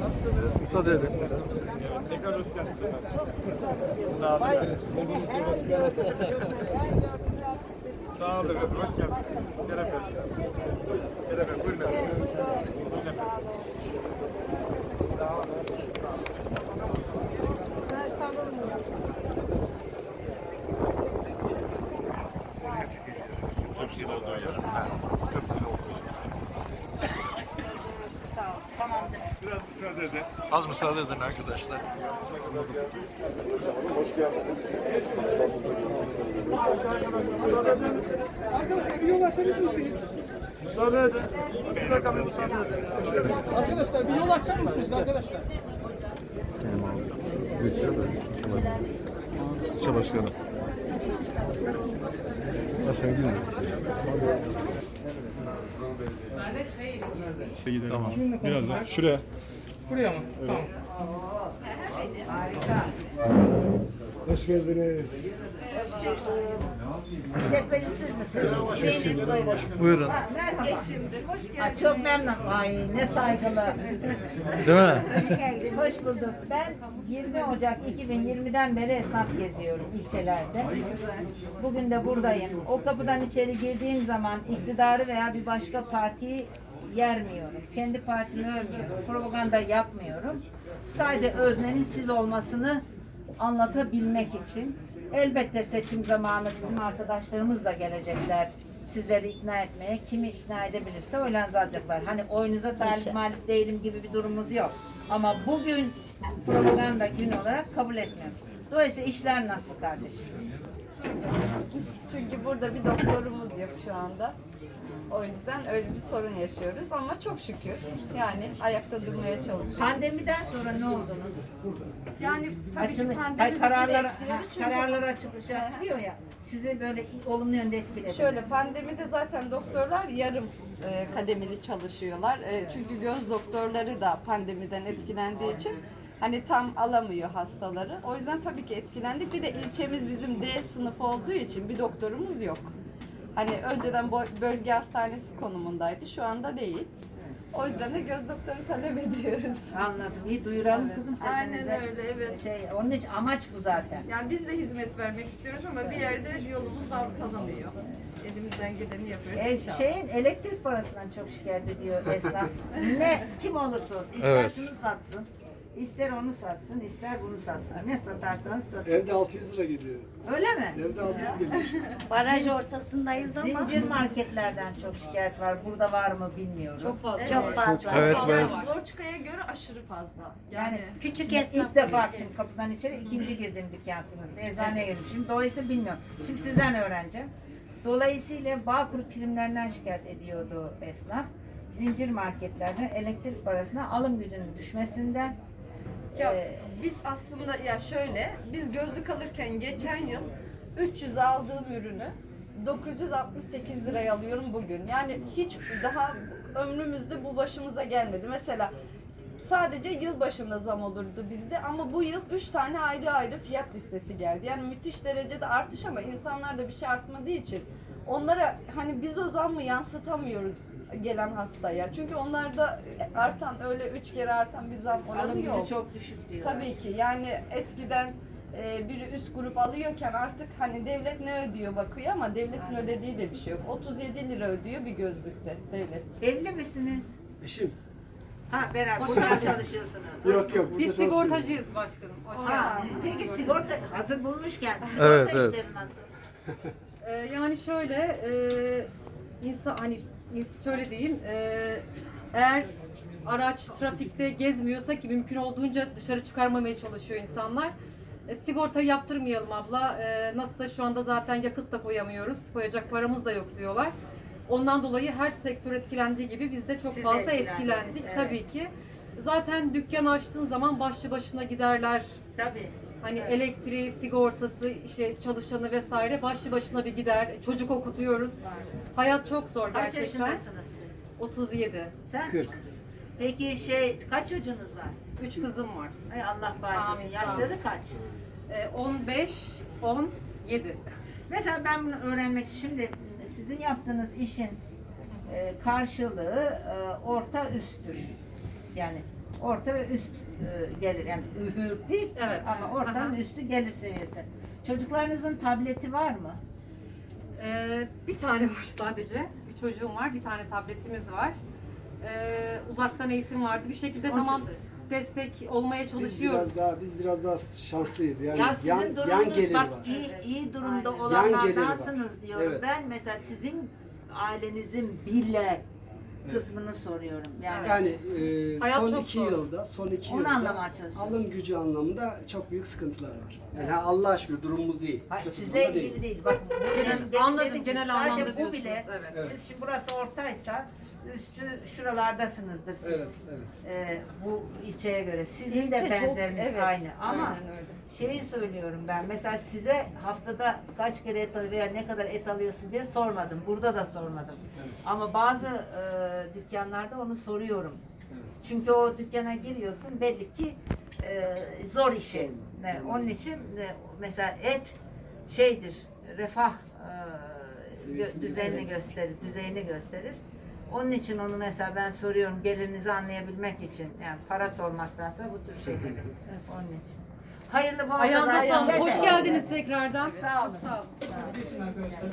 Nasılsınız? Müsaade edin. Tekrar hoş geldiniz. Sağ olun. Sağ olun efendim. Hoş geldiniz. Şeref verdiniz. Şeref verdiniz. Buyurun efendim. Buyurun efendim. Çok güzel oldu ya. Çok güzel oldu. Biraz müsaade edin. Az müsaade edin arkadaşlar. Müsaade edin. Bir dakika bir müsaade edin. Arkadaşlar bir yol açar mısınız arkadaşlar? İlçe başkanı. Aşağı gidiyor? Tamam. Biraz daha. Şuraya. Buraya mı? Tamam. Hoş geldiniz. İşletmeci siz misiniz? Buyurun. Merhaba. Eşimdir. Hoş Ay, geldiniz. çok memnun. Ay ne saygılı. Değil mi? Hoş geldin. Hoş bulduk. Ben 20 Ocak 2020'den beri esnaf geziyorum ilçelerde. Bugün de buradayım. O kapıdan içeri girdiğim zaman iktidarı veya bir başka partiyi yermiyorum. Kendi partimi övmüyorum. Propaganda yapmıyorum. Sadece öznenin siz olmasını anlatabilmek için. Elbette seçim zamanı bizim arkadaşlarımız da gelecekler sizleri ikna etmeye. Kimi ikna edebilirse oylarınızı alacaklar. Hani oyunuza talip malik değilim gibi bir durumumuz yok. Ama bugün propaganda gün olarak kabul etmiyorum. Dolayısıyla işler nasıl kardeşim? Çünkü burada bir doktorumuz yok şu anda. O yüzden öyle bir sorun yaşıyoruz ama çok şükür yani ayakta durmaya çalışıyoruz. Pandemiden sonra ne oldunuz? Yani tabii Açını- ki pandemi Ay, bizi de kararları, etkiledi çünkü kararları açıklık yapıyor ya. Sizi böyle olumlu yönde etkiledi. şöyle pandemide zaten doktorlar yarım e, kademeli çalışıyorlar. E, çünkü göz doktorları da pandemiden etkilendiği için hani tam alamıyor hastaları. O yüzden tabii ki etkilendik. Bir de ilçemiz bizim D sınıfı olduğu için bir doktorumuz yok. Hani önceden bölge hastanesi konumundaydı. Şu anda değil. O yüzden de göz doktoru talep ediyoruz. Anladım. İyi duyuralım Evet. kızım Aynen sesinizi. öyle, evet. Şey, onun için amaç bu zaten. Yani biz de hizmet vermek istiyoruz ama bir yerde yolumuz dal tanınıyor. Elimizden geleni yapıyoruz E, inşallah. şeyin elektrik parasından çok şikayet ediyor esnaf. ne kim olursa olsun. İster Evet. şunu satsın, ister onu satsın, ister bunu satsın. Ne satarsanız satın. Evde 600 lira geliyor. Öyle mi? Evde 600 geliyor. Baraj ortasındayız ama Zincir marketlerden çok şikayet var. Burada var mı bilmiyorum. çok fazla. Evet. Çok fazla. Evet, ben- Borçka'ya göre aşırı fazla. Yani Küçük İlk esnaf defa şimdi kapıdan içeri ikinci girdim dükkansınız. Eczaneye girmişim. Dolayısıyla bilmiyorum. Şimdi sizden öğreneceğim. Dolayısıyla Bağkur primlerinden şikayet ediyordu esnaf. Zincir marketlerden elektrik parasına alım gücünün düşmesinden Ya Ee, biz aslında ya şöyle biz gözlük alırken geçen yıl 300 aldığım ürünü 968 liraya alıyorum bugün. Yani hiç daha ömrümüzde bu başımıza gelmedi. Mesela sadece yıl başında zam olurdu bizde ama bu yıl 3 tane ayrı ayrı fiyat listesi geldi. Yani müthiş derecede artış ama insanlar da bir şey artmadığı için onlara hani biz o zammı yansıtamıyoruz gelen hastaya. Çünkü onlarda artan öyle 3 kere artan bir zam oranı alım yok. çok düşük diyor. Tabii ki yani eskiden e, bir üst grup alıyorken artık hani devlet ne ödüyor bakıyor ama devletin ödediği de bir şey yok. 37 lira ödüyor bir gözlükte devlet. Evli misiniz? Eşim. Ha beraber burada çalışıyorsunuz. Yok yok. burada Biz sigortacıyız başkanım. Hoş Ha, geldiniz. peki sigorta hazır bulmuşken sigorta Evet, evet. işleri nasıl? Ee, yani şöyle e, insan hani ins- şöyle diyeyim e, eğer araç trafikte gezmiyorsa ki mümkün olduğunca dışarı çıkarmamaya çalışıyor insanlar. E, sigorta yaptırmayalım abla. E, nasılsa şu anda zaten yakıt da koyamıyoruz. Koyacak paramız da yok diyorlar. Ondan dolayı her sektör etkilendiği gibi biz de çok Siz de fazla etkilendiniz, etkilendik evet. tabii ki. Zaten dükkan açtığın zaman başlı başına giderler, Tabii. Hani Evet. elektriği, sigortası, işte çalışanı vesaire başlı başına bir gider. Çocuk okutuyoruz. Var. Hayat çok zor Kaç gerçekten. yaşındasınız siz? 37. Sen? 40. Peki şey kaç çocuğunuz var? Üç kızım var. Ay Allah bağışlasın. Amin, Yaşları kaç? e, 15, 10, 7. Mesela ben bunu öğrenmek şimdi sizin yaptığınız işin e, karşılığı e, orta üsttür. Yani orta ve üst e, gelir. Yani ühür değil Evet. ama ortanın Aha. üstü gelir seviyesi. Çocuklarınızın tableti var mı? Ee, bir tane var sadece. Bir çocuğum var, bir tane tabletimiz var. Ee, uzaktan eğitim vardı. Bir şekilde Onun tamam destek olmaya Biz çalışıyoruz. biraz daha biz biraz daha şanslıyız. Yani ya sizin yan, yan durumunuz geliri bak var. iyi iyi durumda Aynen. Yan geliri var. olanlardansınız diyorum. Evet. Ben mesela sizin ailenizin bile. Kısmını soruyorum. Yani Yani e, Hayat son çok iki zor. yılda, son iki Onu yılda anlamaya çalışıyorum. alım gücü anlamında çok büyük sıkıntılar var. Yani ha, Allah'a şükür durumumuz iyi. Hayır, Kötü sizle durumda ilgili değiliz. değil. Bak, bu Genel- demin- demin anladım, dedim ki genel sadece anlamda bu diyorsunuz, bile, evet. Evet. siz şimdi burası ortaysa üstü şuralardasınızdır siz. Evet, evet. Ee, bu ilçeye göre. Sizin de İlçe çok- benzeriniz evet, aynı. Ama aynen öyle. şeyi söylüyorum ben. Mesela size haftada kaç kere et alıyor veya ne kadar et alıyorsun diye sormadım. Burada da sormadım. Evet. Ama bazı e, dükkanlarda onu soruyorum. Evet. Çünkü o dükkana giriyorsun belli ki e, zor işi. Zor, Ne, zor. onun için e, mesela et şeydir, refah e, Seviyesini gö- düzenini gösterir. gösterir, düzeyini gösterir. Onun için onu mesela ben soruyorum gelirinizi anlayabilmek için. Yani para sormaktansa bu tür şeyleri. Onun için. Hayırlı Ayağınıza kazançlar. sağlık. Hoş geldiniz tekrardan. Sağ olun. Çok sağ olun. Geçin arkadaşlar.